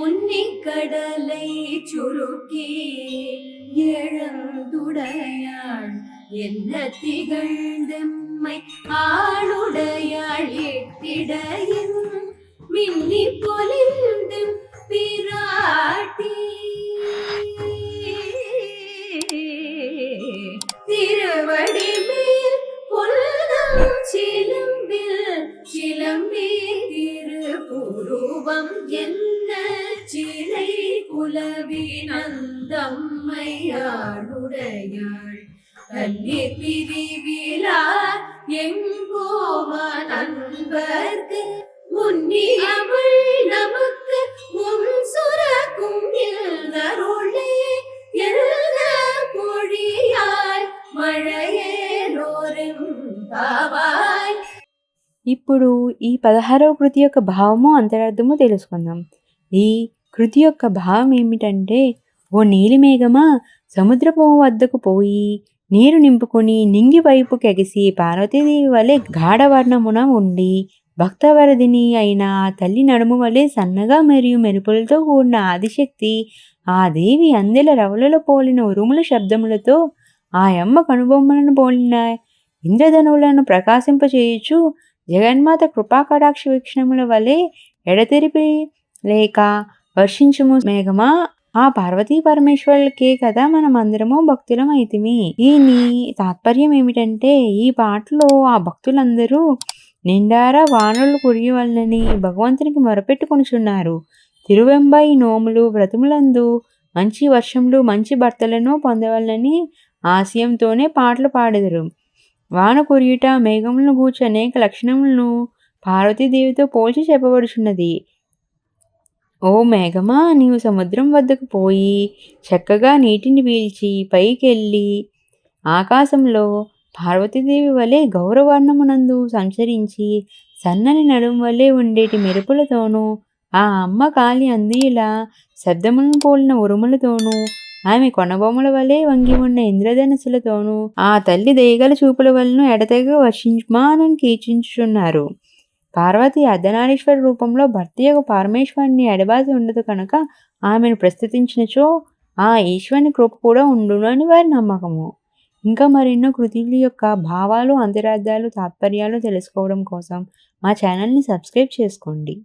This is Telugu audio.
முன்னே கடலை சுருக்கி எழுந்துடையாள் என்ன திகழ்ந்தெம்மை? ஆளுடையாள் எட்டிடையின் மின்னி பொலிந்தும் பிராட்டி. திருவடி மேல் பொல்லும் சிலம்பில் சிலம்பி உருவம் என்ன? சிலை குலவி நந்தம்மையாளுடையாள் கன்னி பிரிவிழா எங்கோம நண்பர்க்கு உன்னியவள் நமக்கு உன் சுரக்கும் எழுதருளே எழுத பொழியாய் மழையே பாவா ఇప్పుడు ఈ పదహారవ కృతి యొక్క భావము అంతరార్థము తెలుసుకుందాం. ఈ కృతి యొక్క భావం ఏమిటంటే ఓ నీలిమేఘమా సముద్రపు వద్దకు పోయి నీరు నింపుకొని నింగి వైపుకి ఎగిసి పార్వతీదేవి వలె గాఢవర్ణమున ఉండి భక్తవరదిని అయిన తల్లి నడుము వలె సన్నగా మరియు మెరుపులతో కూడిన ఆదిశక్తి ఆ దేవి అందెల రవలలో పోలిన ఉరుముల శబ్దములతో ఆ యమ్మ కనుబొమ్మలను పోలిన ఇంద్రధనువులను ప్రకాశింపచేయుచు జగన్మాత కృపాకటాక్ష వీక్షణముల వలె ఎడతెరిపి లేక వర్షించుము మేఘమా. ఆ పార్వతీ పరమేశ్వరులకే కదా మనం అందరము భక్తులం అయితిమి దీని తాత్పర్యం ఏమిటంటే ఈ పాటలో ఆ భక్తులందరూ నిండారా వానలు కురియవలనని భగవంతునికి మొరపెట్టుకొనిచున్నారు. తిరువెంబై నోములు వ్రతములందు మంచి వర్షములు మంచి భర్తలను పొందవలనని ఆశయంతోనే పాటలు పాడెదరు. వాన కురియుట మేఘములను గూర్చి అనేక లక్షణములను పార్వతీదేవితో పోల్చి చెప్పబడుచున్నది. ఓ మేఘమా నీవు సముద్రం వద్దకు పోయి చక్కగా నీటిని పీల్చి పైకెళ్ళి ఆకాశంలో పార్వతీదేవి వలె గౌరవర్ణమునందు సంచరించి సన్నని నడుం వలె ఉండేటి మెరుపులతోనూ ఆ అమ్మ కాలి అందిలా శబ్దములను పోలిన ఉరుములతోనూ ఆమె కొనబొమ్మల వలె వంగి ఉన్న ఇంద్రధనుసులతోనూ ఆ తల్లి దయగల చూపుల వలన ఎడతెగ వర్షించుమానని కీర్చించుచున్నారు పార్వతి అర్ధనారీశ్వర రూపంలో భర్త యొక్క పరమేశ్వరుని ఎడబాసి ఉండదు కనుక ఆమెను ప్రస్తుతించినచో ఆ ఈశ్వరుని కృప కూడా ఉండునని అని వారి నమ్మకము. ఇంకా మరెన్నో కృతుల యొక్క భావాలు అంతరార్థాలు తాత్పర్యాలు తెలుసుకోవడం కోసం మా ఛానల్ని సబ్స్క్రైబ్ చేసుకోండి.